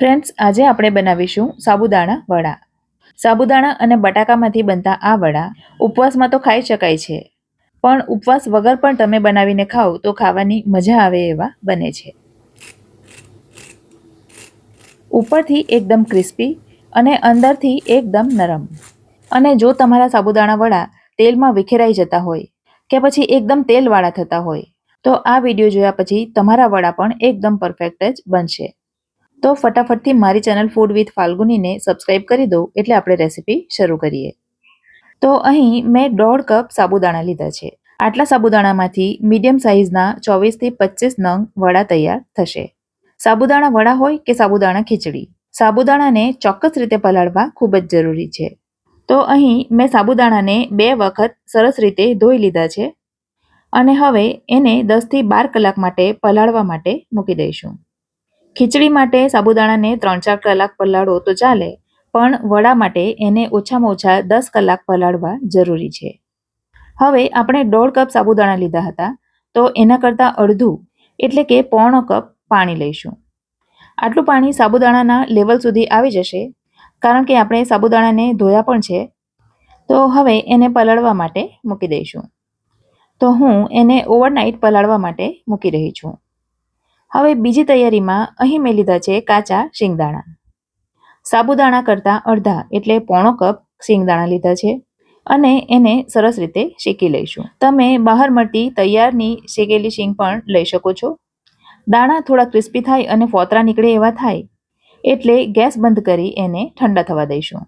Friends, આજે આપણે બનાવીશું સાબુદાણા વડા. સાબુદાણા અને બટાકામાંથી બનતા આ વડા ઉપવાસમાં તો ખાઈ શકાય છે, પણ ઉપવાસ વગર પણ તમે બનાવીને ખાઓ તો ખાવાની મજા આવે એવા બને છે. ઉપરથી એકદમ ક્રિસ્પી અને અંદરથી એકદમ નરમ. અને જો તમારા સાબુદાણા વડા તેલમાં વિખેરાઈ જતા હોય કે પછી એકદમ તેલવાળા થતા હોય, તો આ વીડિયો જોયા પછી તમારા વડા પણ એકદમ પરફેક્ટ જ બનશે. તો ફટાફટથી મારી ચેનલ ફૂડ વિથ ફાલ્ગુનીને સબસ્ક્રાઇબ કરી દો એટલે આપણે રેસીપી શરૂ કરીએ. તો અહીં મેં દોઢ કપ સાબુદાણા લીધા છે. આટલા સાબુદાણામાંથી મીડિયમ સાઇઝના ચોવીસથી પચીસ નંગ વડા તૈયાર થશે. સાબુદાણા વડા હોય કે સાબુદાણા ખીચડી? સાબુદાણાને ચોક્કસ રીતે પલાળવા ખૂબ જ જરૂરી છે. તો અહીં મેં સાબુદાણાને બે વખત સરસ રીતે ધોઈ લીધા છે. અને હવે એને દસથી બાર કલાક માટે પલાળવા માટે મૂકી દઈશું. ખીચડી માટે સાબુદાણાને ત્રણ ચાર કલાક પલાળો તો ચાલે, પણ વડા માટે એને ઓછામાં ઓછા દસ કલાક પલાળવા જરૂરી છે. હવે આપણે દોઢ કપ સાબુદાણા લીધા હતા, તો એના કરતાં અડધું, એટલે કે પોણો કપ પાણી લઈશું. આટલું પાણી સાબુદાણાના લેવલ સુધી આવી જશે, કારણ કે આપણે સાબુદાણાને ધોયા પણ છે, તો હવે એને પલાળવા માટે મૂકી દઈશું. તો હું એને ઓવરનાઇટ પલાળવા માટે મૂકી રહી છું. હવે બીજી તૈયારીમાં અહીં મેં લીધા છે કાચા શિંગદાણા. સાબુદાણા કરતાં અડધા, એટલે પોણો કપ શિંગદાણા લીધા છે અને એને સરસ રીતે શેકી લઈશું. તમે બહાર મળતી તૈયારની શેકેલી શીંગ પણ લઈ શકો છો. દાણા થોડા ક્રિસ્પી થાય અને ફોતરા નીકળે એવા થાય, એટલે ગેસ બંધ કરી એને ઠંડા થવા દઈશું.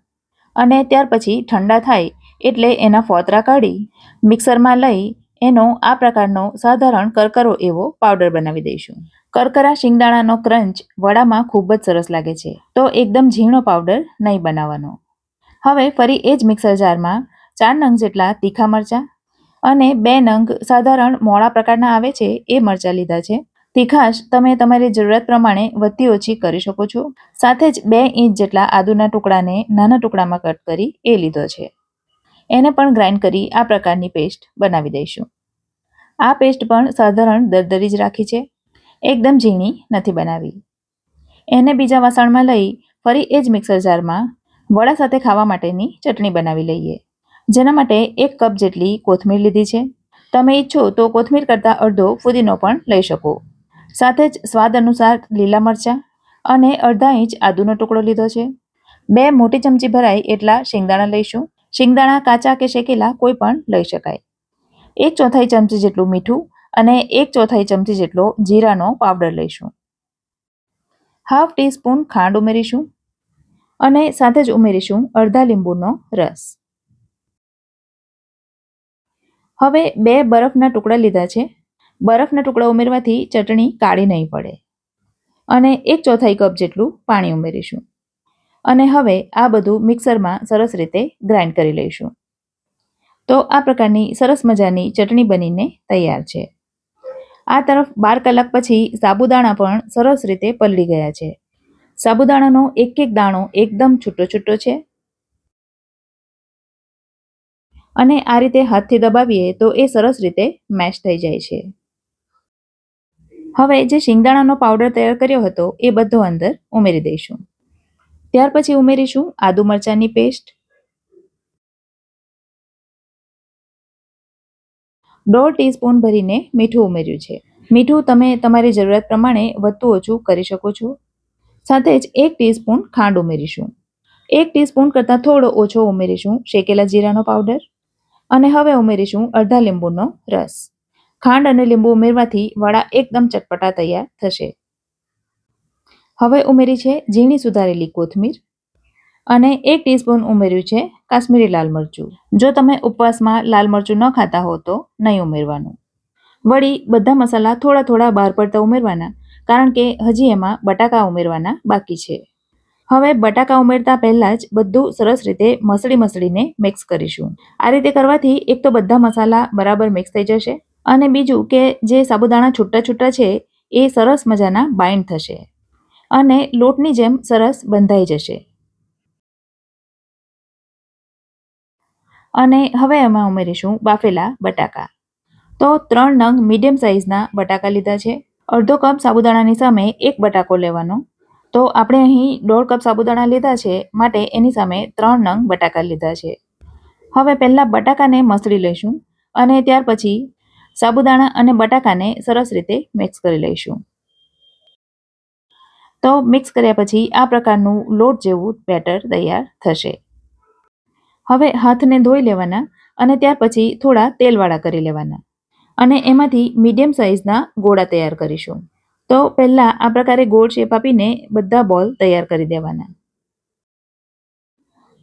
અને ત્યાર પછી ઠંડા થાય, એટલે એના ફોતરા કાઢી મિક્સરમાં લઈ એનો આ પ્રકારનો સાધારણ કરકરો એવો પાવડર બનાવી દઈશું. કરકરા શિંગદાણાનો ક્રંચ વડામાં ખૂબ જ સરસ લાગે છે, તો એકદમ ઝીણો પાવડર નહીં બનાવવાનો. હવે ફરી એ જ મિક્સર જારમાં ચાર નંગ જેટલા તીખા મરચાં અને બે નંગ સાધારણ મોળા પ્રકારના આવે છે એ મરચાં લીધા છે. તીખાશ તમે તમારી જરૂરિયાત પ્રમાણે વધતી ઓછી કરી શકો છો. સાથે જ બે ઇંચ જેટલા આદુના ટુકડાને નાના ટુકડામાં કટ કરી એ લીધો છે. એને પણ ગ્રાઇન્ડ કરી આ પ્રકારની પેસ્ટ બનાવી દઈશું. આ પેસ્ટ પણ સાધારણ દરદરી જ રાખી છે. એકદમ ઝીણી નથી બનાવી. એને બીજા વાસણમાં લઈ ફરી એ જ મિક્સર જારમાં વડા સાથે ખાવા માટેની ચટણી બનાવી લઈએ, જેના માટે એક કપ જેટલી કોથમીર લીધી છે. તમે ઈચ્છો તો કોથમીર કરતાં અડધો ફુદીનો પણ લઈ શકો. સાથે જ સ્વાદ અનુસાર લીલા મરચાં અને અડધા ઇંચ આદુનો ટુકડો લીધો છે. બે મોટી ચમચી ભરાય એટલા શેંગદાણા લઈશું. શિંગદાણા, કાચા કે શેકેલા કોઈ પણ લઈ શકાય. એક ચોથાઈ ચમચી જેટલું મીઠું અને એક ચોથાઈ ચમચી જેટલો જીરાનો પાવડર લઈશું. હાફ ટીસ્પૂન ખાંડ ઉમેરીશું અને સાથે જ ઉમેરીશું અડધા લીંબુનો રસ. હવે બે બરફના ટુકડા લીધા છે. બરફના ટુકડા ઉમેરવાથી ચટણી કાળી નહીં પડે. અને એક ચોથાઈ કપ જેટલું પાણી ઉમેરીશું. અને હવે આ બધું મિક્સરમાં સરસ રીતે ગ્રાઇન્ડ કરી લઈશું. તો આ પ્રકારની સરસ મજાની ચટણી બનીને તૈયાર છે. આ તરફ બાર કલાક પછી સાબુદાણા પણ સરસ રીતે પલળી ગયા છે. સાબુદાણાનો એક એક દાણો એકદમ છૂટો છૂટો છે. અને આ રીતે હાથથી દબાવીએ તો એ સરસ રીતે મેશ થઈ જાય છે. હવે જે શિંગદાણાનો પાવડર તૈયાર કર્યો હતો એ બધો અંદર ઉમેરી દઈશું. ત્યાર પછી ઉમેરીશું આદુ મરચાંની પેસ્ટ. દોઢ ટીસ્પૂન ભરીને મીઠું ઉમેર્યું છે. મીઠું તમે તમારી જરૂરિયાત પ્રમાણે વધતું ઓછું કરી શકો છો. સાથે જ એક ટીસ્પૂન ખાંડ ઉમેરીશું. એક ટીસ્પૂન કરતાં થોડો ઓછો ઉમેરીશું શેકેલા જીરાનો પાવડર. અને હવે ઉમેરીશું અડધા લીંબુનો રસ. ખાંડ અને લીંબુ ઉમેરવાથી વડા એકદમ ચટપટા તૈયાર થશે. હવે ઉમેરી છે ઝીણી સુધારેલી કોથમીર અને એક ટીસ્પૂન ઉમેર્યું છે કાશ્મીરી લાલ મરચું. જો તમે ઉપવાસમાં લાલ મરચું ન ખાતા હો તો નહીં ઉમેરવાનું. વળી બધા મસાલા થોડા થોડા બહાર પડતા ઉમેરવાના, કારણ કે હજી એમાં બટાકા ઉમેરવાના બાકી છે. હવે બટાકા ઉમેરતા પહેલાં જ બધું સરસ રીતે મસળી મસળીને મિક્સ કરીશું. આ રીતે કરવાથી એક તો બધા મસાલા બરાબર મિક્સ થઈ જશે અને બીજું કે જે સાબુદાણા છૂટા છૂટા છે એ સરસ મજાના બાઇન્ડ થશે. અને લોટની જેમ સરસ બંધાઈ જશે. અને હવે એમાં ઉમેરીશું બાફેલા બટાકા. તો ત્રણ નંગ મીડિયમ સાઇઝના બટાકા લીધા છે. અડધો કપ સાબુદાણાની સામે એક બટાકો લેવાનો. તો આપણે અહીં દોઢ કપ સાબુદાણા લીધા છે માટે એની સામે ત્રણ નંગ બટાકા લીધા છે. હવે પહેલાં બટાકાને મસળી લઈશું અને ત્યાર પછી સાબુદાણા અને બટાકાને સરસ રીતે મિક્સ કરી લઈશું. તો મિક્સ કર્યા પછી આ પ્રકારનું લોટ જેવું બેટર તૈયાર થશે. હવે હાથને ધોઈ લેવાના અને ત્યાર પછી થોડા તેલવાળા કરી લેવાના. અને એમાંથી મીડિયમ સાઇઝના ગોળા તૈયાર કરીશું. તો પહેલાં આ પ્રકારે ગોળ શેપ આપીને બધા બોલ તૈયાર કરી દેવાના.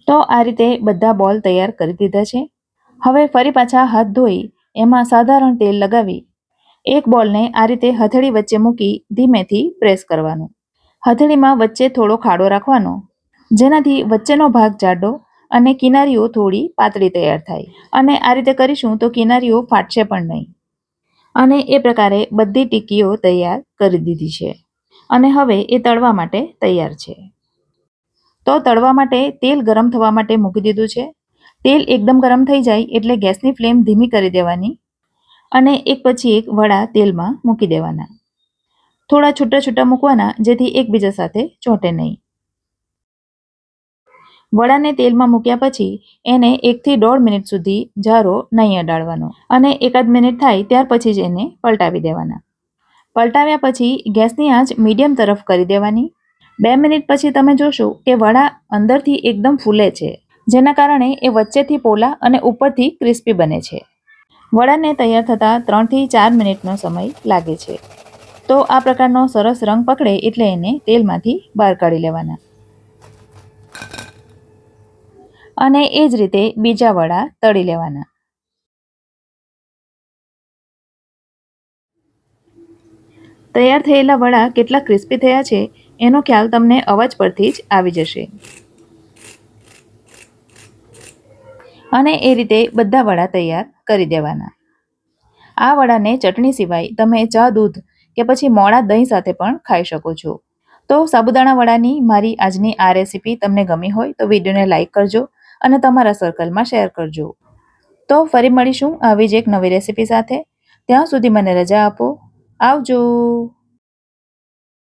તો આ રીતે બધા બોલ તૈયાર કરી દીધા છે. હવે ફરી પાછા હાથ ધોઈ એમાં સાધારણ તેલ લગાવી એક બોલને આ રીતે હથેળી વચ્ચે મૂકી ધીમેથી પ્રેસ કરવાનું. હથેળીમાં વચ્ચે થોડો ખાડો રાખવાનો. જેનાથી વચ્ચેનો ભાગ જાડો અને કિનારીઓ થોડી પાતળી તૈયાર થાય. અને આ રીતે કરીશું તો કિનારીઓ ફાટશે પણ નહીં. અને એ પ્રકારે બધી ટીકીઓ તૈયાર કરી દીધી છે. અને હવે એ તળવા માટે તૈયાર છે. તો તળવા માટે તેલ ગરમ થવા માટે મૂકી દીધું છે. તેલ એકદમ ગરમ થઈ જાય એટલે ગેસની ફ્લેમ ધીમી કરી દેવાની. અને એક પછી એક વડા તેલમાં મૂકી દેવાના. થોડા છૂટા છૂટા મૂકવાના, જેથી એકબીજા સાથે ચોંટે નહીં. વડાને તેલમાં મૂક્યા પછી એને એકથી દોઢ મિનિટ સુધી જારો નહીં અડાડવાનો અને એકાદ મિનિટ થાય ત્યાર પછી જ એને પલટાવી દેવાના. પલટાવ્યા પછી ગેસની આંચ મીડિયમ તરફ કરી દેવાની. બે મિનિટ પછી તમે જોશો કે વડા અંદરથી એકદમ ફૂલે છે, જેના કારણે એ વચ્ચેથી પોલા અને ઉપરથી ક્રિસ્પી બને છે. વડાને તૈયાર થતાં ત્રણથી ચાર મિનિટનો સમય લાગે છે. તો આ પ્રકારનો સરસ રંગ પકડે એટલે એને તેલમાંથી બહાર કાઢી લેવાના. અને એ જ રીતે બીજા વડા તળી લેવાના. તૈયાર થયેલા વડા કેટલા ક્રિસ્પી થયા છે, એનો ખ્યાલ તમને અવાજ પરથી જ આવી જશે. અને એ રીતે બધા વડા તૈયાર કરી દેવાના. આ વડાને ચટણી સિવાય તમે ચા, દૂધ કે પછી મોડા દહીં સાથે પણ ખાઈ શકો છો. તો સાબુદાણા વડાની મારી આજની આ રેસીપી તમને ગમી હોય તો વિડીયોને લાઇક કરજો અને તમારા સર્કલમાં શેર કરજો. તો ફરી મળીશું આવી જ એક નવી રેસીપી સાથે. ત્યાં સુધી મને રજા આપો. આવજો.